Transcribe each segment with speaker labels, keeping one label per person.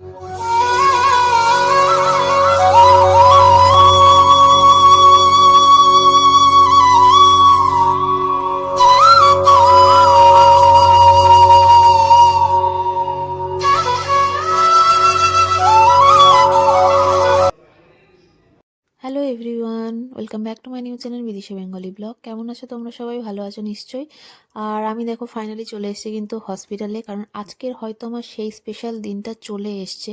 Speaker 1: Wow. Welcome back to my new channel Bidisha Bengali vlog কেমন আছো তোমরা? সবাই ভালো আছো নিশ্চয়ই। আর আমি দেখো ফাইনালি চলে এসেছি কিন্তু হসপিটালে কারণ আজকের হয়তো আমার সেই স্পেশাল দিনটা চলে এসছে।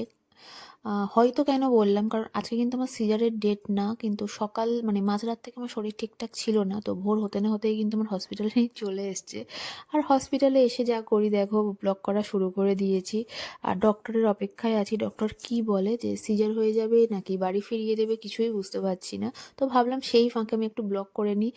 Speaker 1: হয়তো কেন বললাম, কারণ আজকে কিন্তু আমার সিজারের ডেট না, কিন্তু সকাল মানে মাঝরাত থেকে আমার শরীর ঠিকঠাক ছিল না, তো ভোর হতে না হতেই কিন্তু আমার হসপিটালে চলে এসছে। আর হসপিটালে এসে যা করি, দেখো ব্লগ করা শুরু করে দিয়েছি। আর ডক্টরের অপেক্ষায় আছি ডক্টর কি বলে যে সিজার হয়ে যাবে নাকি বাড়ি ফিরিয়ে দেবে কিছুই বুঝতে পারছি না। তো ভাবলাম সেই ফাঁকে আমি একটু ব্লগ করে নিই।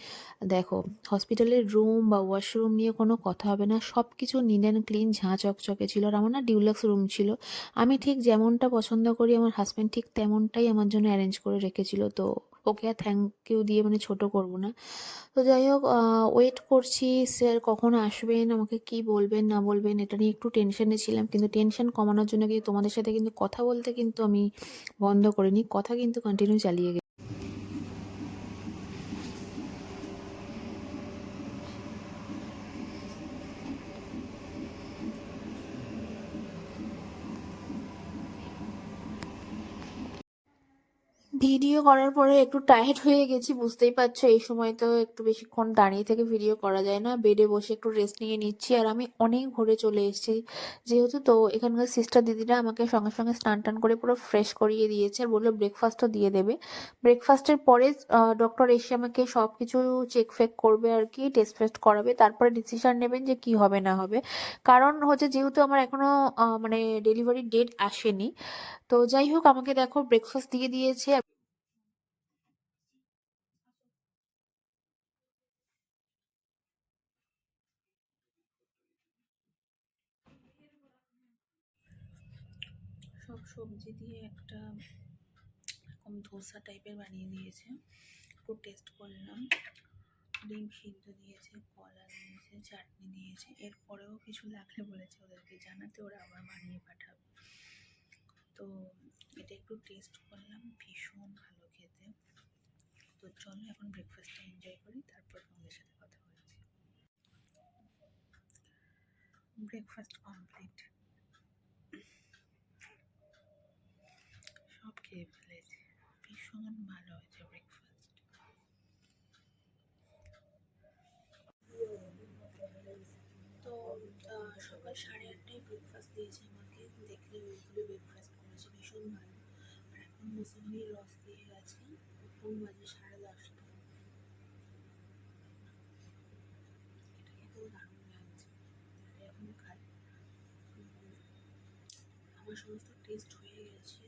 Speaker 1: দেখো হসপিটালের রুম বা ওয়াশরুম নিয়ে কোনো কথা হবে না সব কিছু নিট অ্যান্ড ক্লিন ঝাঁ চকচকে ছিল। আর আমার না ডিউলাক্স রুম ছিল। আমি ঠিক যেমনটা পছন্দ করি আমার হাজব্যান্ড ঠিক তেমনটাই আমার জন্য অ্যারেঞ্জ করে রেখেছিল। তো ওকে আর থ্যাংক ইউ দিয়ে মানে ছোট করব না। তো যাই হোক ওয়েট করছি স্যার কখন আসবেন, আমাকে কি বলবেন, না বলবেন, এটা নিয়ে একটু টেনশনে ছিলাম। কিন্তু টেনশন কমানোর জন্য কিন্তু তোমাদের সাথে কিন্তু কথা বলতে কিন্তু আমি বন্ধ করিনি, কথা কিন্তু কন্টিনিউ চালিয়ে ভিডিও করার পরে একটু টায়ার্ড হয়ে গেছি, বুঝতেই পারছ। এই সময় তো একটু বেশিক্ষণ দাঁড়িয়ে থেকে ভিডিও করা যায় না। বেডে বসে একটু রেস্ট নিয়ে নিচ্ছি। আর আমি অনেক ভোরে চলে এসেছি। যেহেতু তো এখানকার সিস্টার দিদিরা আমাকে সঙ্গে সঙ্গে স্নান টান করে পুরো ফ্রেশ করিয়ে দিয়েছে আর বলল ব্রেকফাস্টও দিয়ে দেবে। ব্রেকফাস্টের পরে ডক্টর এসে আমাকে সব কিছু চেক ফেক করবে আর কি টেস্ট ফেস্ট করাবে। তারপরে ডিসিশন নেবেন যে কি হবে, না হবে। কারণ হচ্ছে যেহেতু আমার এখনও মানে ডেলিভারি ডেট আসেনি। তো যাই হোক, আমাকে দেখো ব্রেকফাস্ট দিয়ে দিয়েছে। সবজি দিয়ে একটা এরকম ধোসা টাইপের বানিয়ে দিয়েছে। একটু টেস্ট করলাম। ডিম সিদ্ধ দিয়েছে, কলা দিয়েছে, চাটনি দিয়েছে। এরপরেও কিছু লাগলে বলেছে ওদেরকে, জানাতে ওরা আবার বানিয়ে পাঠাবে। তো এটা একটু টেস্ট করলাম, ভীষণ ভালো খেতে। তো চলো এখন ব্রেকফাস্টটা এনজয় করি, তারপর তোমাদের সাথে কথা বলছি। ব্রেকফাস্ট কমপ্লিট সব খেয়ে ফেলেছি ভীষণ ভালো হয়েছে ব্রেকফাস্ট তো সকাল সাড়ে আটটায় ব্রেকফাস্ট দিয়েছে আমাকে। দেখলে ওইগুলো ব্রেকফাস্ট করেছে, ভীষণ ভালো। আর এখন রস দিয়ে গেছে বাজে সাড়ে দশটা। লাগছে। আমার সমস্ত টেস্ট হয়ে গেছে।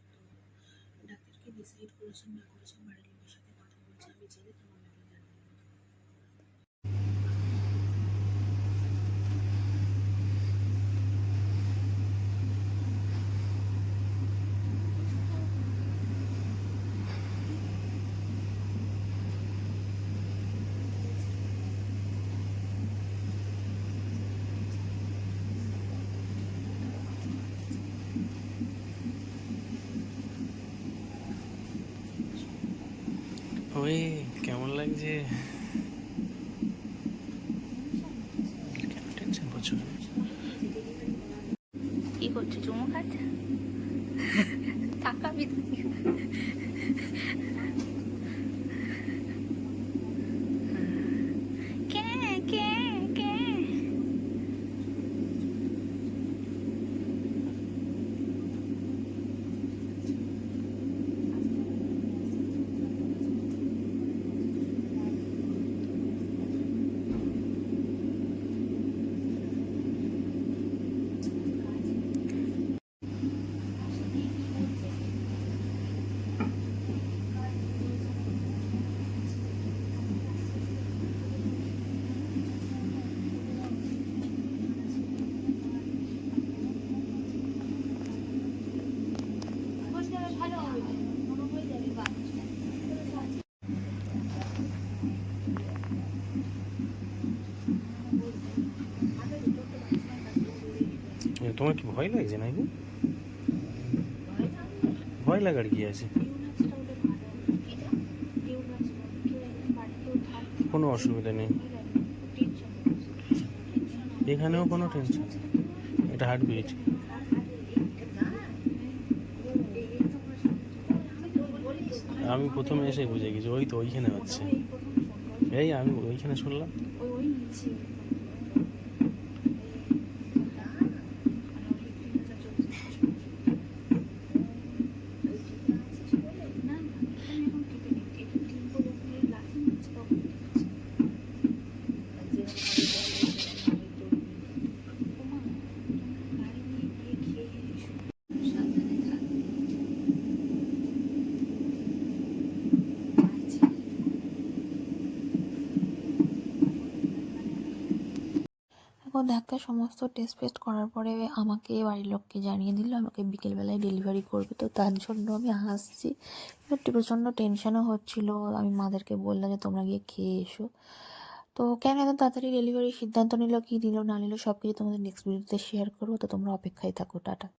Speaker 1: ডিসাইড করেছেন না করেছেন বাড়ির লোকের সাথে কথা বলছে আমি জেনে তোমাদেরকে
Speaker 2: ওই কেমন লাগছে? টেনশন করছ
Speaker 3: কি করছ চুমু খাচ্ছে?
Speaker 2: তোমার কি ভয় লাগছে নাকি? ভয় লাগার কি আছে? কোনো অসুবিধা নেই। এখানেও কোনো টেনশন এটা হার্টবিট আমি প্রথমে এসে বুঝে গেছি, ওই তো ওইখানে হচ্ছে। এই আমি ওইখানে শুনলাম।
Speaker 1: এখন ডাক্তার সমস্ত টেস্ট ফেস্ট করার পরে আমাকে বাড়ির লোককে জানিয়ে দিল, আমাকে বিকেলবেলায় ডেলিভারি করবে। তো তার জন্য আমি হাসছি। একটু প্রচণ্ড টেনশনও হচ্ছিল। আমি মাদেরকে বললাম যে, তোমরা গিয়ে খেয়ে এসো। তো কেন এত তাড়াতাড়ি ডেলিভারির সিদ্ধান্ত নিল, কী নিল, না নিল সব কিছু তোমাদের নেক্সট ভিডিওতে শেয়ার করব। তো তোমরা অপেক্ষায় থাকো, টাটা।